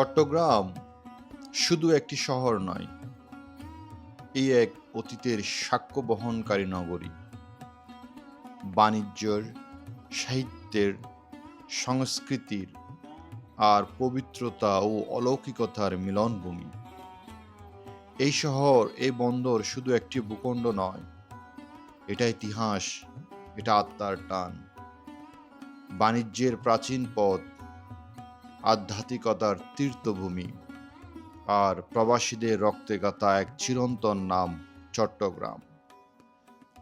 চট্টগ্রাম শুধু একটি শহর নয় এই এক অতীতের সাক্ষ্য বহনকারী নগরী। বাণিজ্যের, সাহিত্যের, সংস্কৃতির আর পবিত্রতা ও অলৌকিকতার মিলনভূমি। এই শহর এই বন্দর শুধু একটি ভূখণ্ড নয়, এটা ইতিহাস, এটা আত্মার টান। বাণিজ্যের প্রাচীন পথ আধ্যাত্মিকতার তীর্থভূমি। আর প্রবাসীদের রক্তে গাথা এক চিরন্তন নাম, চট্টগ্রাম।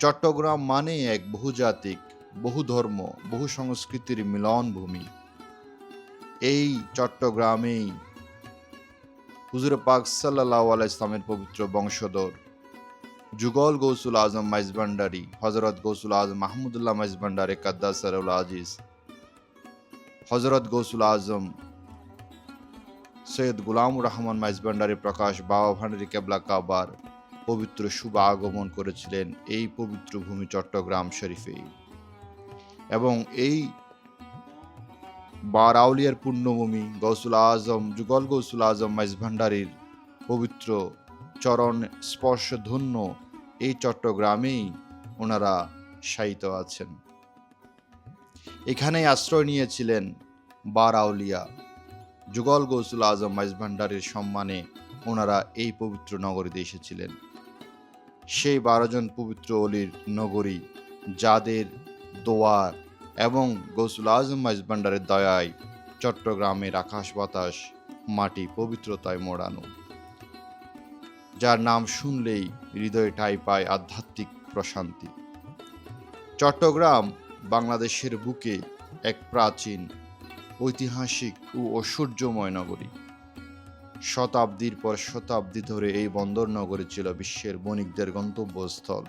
চট্টগ্রাম মানে এক বহুজাতিক বহু ধর্ম বহু সংস্কৃতির মিলন ভূমি এই চট্টগ্রামেই হুজুর পাক সাল্লাহ ইসলামের পবিত্র বংশধর যুগল গৌসুল আজম মাইজবান্ডারি হজরত গৌসুল আজম মাহমুদুল্লাহ মাইজবান্ডারে কাদ্দাসারুল আজিজ হজরত গৌসুল আজম সৈয়দ গুলামুর রহমান মাইজবান্ডারি প্রকাশ, বাবা ভান্ডারি কেবলা কাবার পবিত্র শুভ আগমন করেছিলেন এই পবিত্র ভূমি চট্টগ্রাম শরীফে। এবং এই বারাউলিয়ার পূর্ণভূমি গৌসুল আজম, যুগল গৌসুল আজম মাইজভান্ডারির পবিত্র চরণ স্পর্শ ধন্য এই চট্টগ্রামেই ওনারা শায়িত আছেন। এখানেই আশ্রয় নিয়েছিলেন বারাউলিয়া। যুগল গৌসুল আজম মাইজভান্ডারির সম্মানে ওনারা এই পবিত্র নগরীতে এসেছিলেন। সেই বারো জন পবিত্র অলির নগরী, যাদের দোয়ার এবং গৌসুল আজম মাইজভান্ডারের দয়ায় চট্টগ্রামের আকাশ বাতাস, মাটি পবিত্রতায় মোড়ানো। যার নাম শুনলেই হৃদয় ঠাই পায় আধ্যাত্মিক প্রশান্তি। চট্টগ্রাম বাংলাদেশের বুকে এক প্রাচীন ঐতিহাসিক ও ঐশ্বর্যময় নগরী। শতাব্দীর পর শতাব্দী ধরে এই বন্দর নগরী ছিল বিশ্বের বণিকদের গন্তব্যস্থল।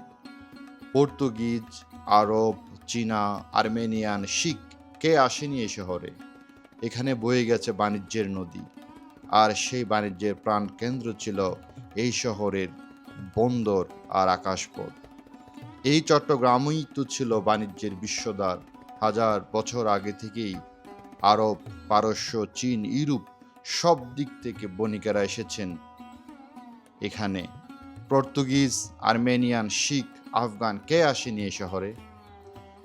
পর্তুগিজ, আরব, চীনা, আর্মেনিয়ান, শিখ, কে আসেনি এই শহরে? এখানে বয়ে গেছে বাণিজ্যের নদী। আর সেই বাণিজ্যের প্রাণ কেন্দ্র ছিল এই শহরের বন্দর আর আকাশপথ। এই চট্টগ্রামই তো ছিল বাণিজ্যের বিশ্বদ্বার। হাজার বছর আগে থেকেই আরব, পারস্য, চীন, ইউরোপ সব দিক থেকে বণিকেরা এসেছেন। এখানে পর্তুগিজ, আর্মেনিয়ান, শিখ, আফগান কে আসেনি এই শহরে?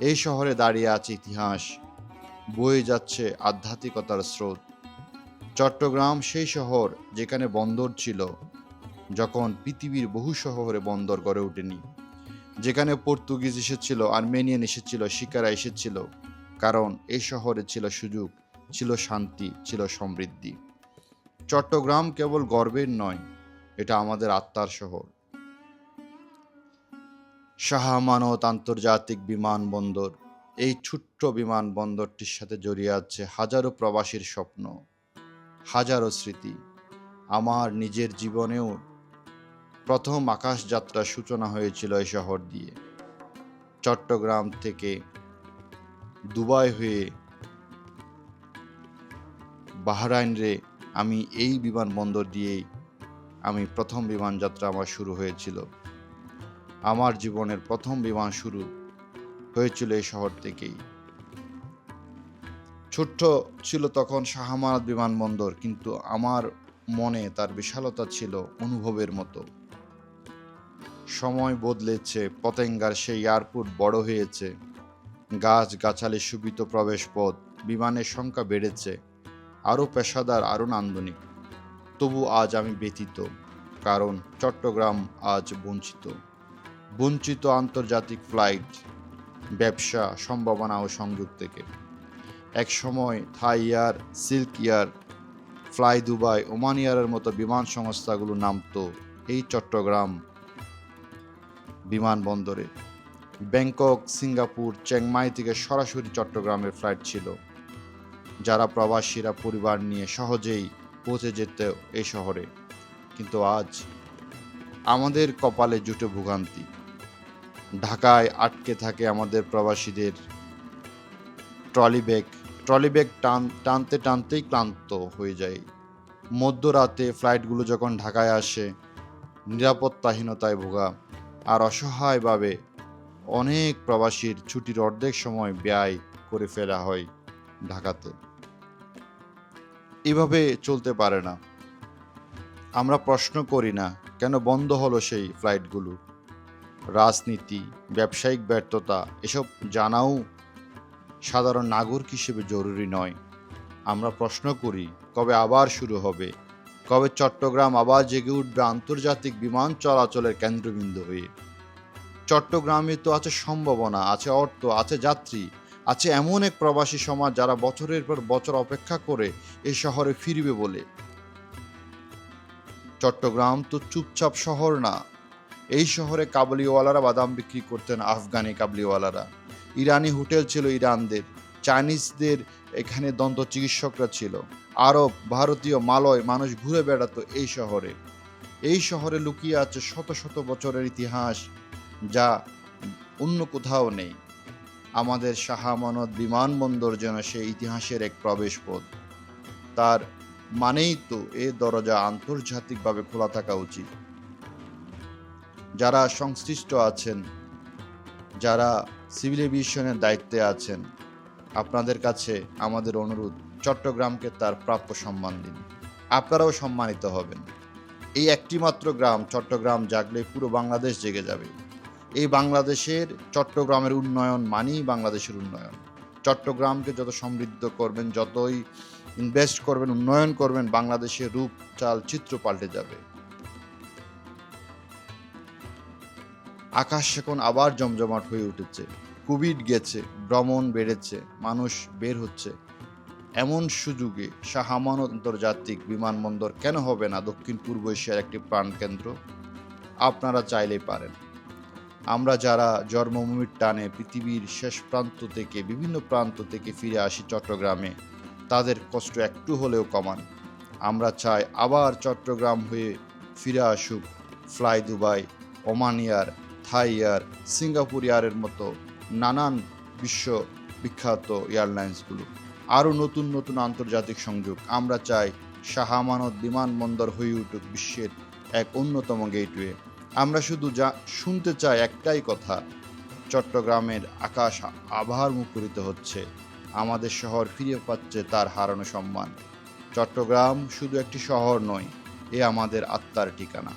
এই শহরে দাঁড়িয়ে আছে ইতিহাস, বয়ে যাচ্ছে আধ্যাত্মিকতার স্রোত। চট্টগ্রাম সেই শহর যেখানে বন্দর ছিল, যখন পৃথিবীর বহু শহরে বন্দর গড়ে ওঠেনি। যেখানে পর্তুগিজ এসেছিল, আর্মেনিয়ান এসেছিল শিকারা এসেছিল। কারণ এই শহরে ছিল সুযোগ, ছিল শান্তি, ছিল সমৃদ্ধি। চট্টগ্রাম কেবল গর্বের নয়, এটা আমাদের আত্মার শহর। শাহ আমানত আন্তর্জাতিক বিমানবন্দর, এই ছোট্ট বিমানবন্দরটির সাথে জড়িয়ে আছে হাজারো প্রবাসীর স্বপ্ন, হাজারো স্মৃতি। আমার নিজের জীবনেও প্রথম আকাশ যাত্রার সূচনা হয়েছিল এই শহর দিয়ে। চট্টগ্রাম থেকে দুবাই হয়ে বাহরাইন রে আমি এই বিমানবন্দর দিয়েই আমি প্রথম বিমান যাত্রা আমার শুরু হয়েছিল। আমার জীবনের প্রথম বিমান শুরু হয়েছিল এই শহর থেকেই। ছোট্ট ছিল তখন শাহমানাত বিমানবন্দর, কিন্তু আমার মনে তার বিশালতা ছিল অনুভবের মতো। সময় বদলেছে, পতেঙ্গার সেই এয়ারপোর্ট বড় হয়েছে। গাছ গাছালি সুবিত প্রবেশ পথ বিমানের সংখ্যা বেড়েছে, আরও পেশাদার, আরও নান্দনিক। তবু আজ আমি ব্যতীত কারণ চট্টগ্রাম আজ বঞ্চিত। বঞ্চিত আন্তর্জাতিক ফ্লাইট, ব্যবসা, সম্ভাবনা ও সংযোগ থেকে। এক সময় Thai Air, Silk Air, Fly Dubai, Oman এয়ারের মতো বিমান সংস্থাগুলো নামতো এই চট্টগ্রাম বিমানবন্দরে। ব্যাংকক, সিঙ্গাপুর, চেংমাই থেকে সরাসরি চট্টগ্রামের ফ্লাইট ছিল, যারা প্রবাসীরা পরিবার নিয়ে সহজেই পৌঁছে যেত এই শহরে। কিন্তু আজ আমাদের কপালে জুটে ভোগান্তি। ঢাকায় আটকে থাকে আমাদের প্রবাসীদের ট্রলি ব্যাগ। ট্রলি ব্যাগ টান, টানতে টানতেই ক্লান্ত হয়ে যায়। মধ্যরাতে ফ্লাইটগুলো যখন ঢাকায় আসে, নিরাপত্তাহীনতায় ভোগা আর অসহায়ভাবে অনেক প্রবাসীর ছুটির অর্ধেক সময় ব্যয় করে ফেলা হয় ঢাকাতে। এভাবে চলতে পারে না। আমরা প্রশ্ন করি না, কেন বন্ধ হলো সেই ফ্লাইটগুলো? রাজনীতি, ব্যবসায়িক ব্যর্থতা, এসব জানাও সাধারণ নাগরিক হিসেবে জরুরি নয়। আমরা প্রশ্ন করি, কবে আবার শুরু হবে? কবে চট্টগ্রাম আবার জেগে উঠবে আন্তর্জাতিক বিমান চলাচলের কেন্দ্রবিন্দু হয়ে? চট্টগ্রামে তো আছে সম্ভাবনা, আছে অর্থ, আছে যাত্রী, আছে এমন এক প্রবাসী সমাজ যারা বছরের পর বছর অপেক্ষা করে এই শহরে ফিরবে বলে। চট্টগ্রাম তো চুপচাপ শহর না। এই শহরে কাবলিওয়ালারা বাদাম বিক্রি করতেন আফগানি কাবলিওয়ালারা। ইরানি হোটেল ছিল ইরানদের, চাইনিজদের এখানে দন্ত চিকিৎসকরা ছিল। আরব, ভারতীয়, মালয় মানুষ ঘুরে বেড়াতো এই শহরে। এই শহরে লুকিয়ে আছে শত শত বছরের ইতিহাস যা অন্য কোথাও নেই। আমাদের শাহ আমানত বিমানবন্দর যেন সেই ইতিহাসের এক প্রবেশপথ। তার মানেই তো এ দরজা আন্তর্জাতিকভাবে খোলা থাকা উচিত। যারা সংশ্লিষ্ট আছেন, যারা সিভিল এভিয়েশনের দায়িত্বে আছেন, আপনাদের কাছে আমাদের অনুরোধ, চট্টগ্রামকে তার প্রাপ্য সম্মান দিন। আপনারাও সম্মানিত হবেন। এই একটিমাত্র গ্রাম, চট্টগ্রাম জাগলে পুরো বাংলাদেশ জেগে যাবে। এই বাংলাদেশের চট্টগ্রামের উন্নয়ন মানেই বাংলাদেশের উন্নয়ন। চট্টগ্রামকে যত সমৃদ্ধ করবেন, যতই ইনভেস্ট করবেন, উন্নয়ন করবেন, বাংলাদেশের রূপ, চাল, চিত্র পাল্টে যাবে। আকাশ এখন আবার জমজমাট হয়ে উঠেছে। কোভিড গেছে, ভ্রমণ বেড়েছে, মানুষ বের হচ্ছে। এমন সুযোগে শাহ আমানত আন্তর্জাতিক বিমানবন্দর কেন হবে না দক্ষিণ পূর্ব এশিয়ার একটি প্রাণকেন্দ্র? আপনারা চাইলেই পারেন। আমরা যারা জন্মভূমির টানে পৃথিবীর শেষ প্রান্ত থেকে বিভিন্ন প্রান্ত থেকে ফিরে আসি চট্টগ্রামে, তাদের কষ্ট একটু হলেও কমান। আমরা চাই আবার চট্টগ্রাম হয়ে ফিরে আসুক Fly Dubai, Oman Air, Thai Air, Singapore এয়ারের মতো নানান বিশ্ব বিখ্যাত এয়ারলাইন্সগুলো। আরও নতুন নতুন আন্তর্জাতিক সংযোগ। আমরা চাই শাহ আমানত বিমানবন্দর হয়ে উঠুক বিশ্বের এক অন্যতম গেটওয়ে। আমরা শুধু যা শুনতে চাই একটাই কথা, চট্টগ্রামের আকাশ আবার মুখরিত হচ্ছে। আমাদের শহর ফিরে পাচ্ছে তার হারানো সম্মান। চট্টগ্রাম শুধু একটি শহর নয়, এ আমাদের আত্মার ঠিকানা।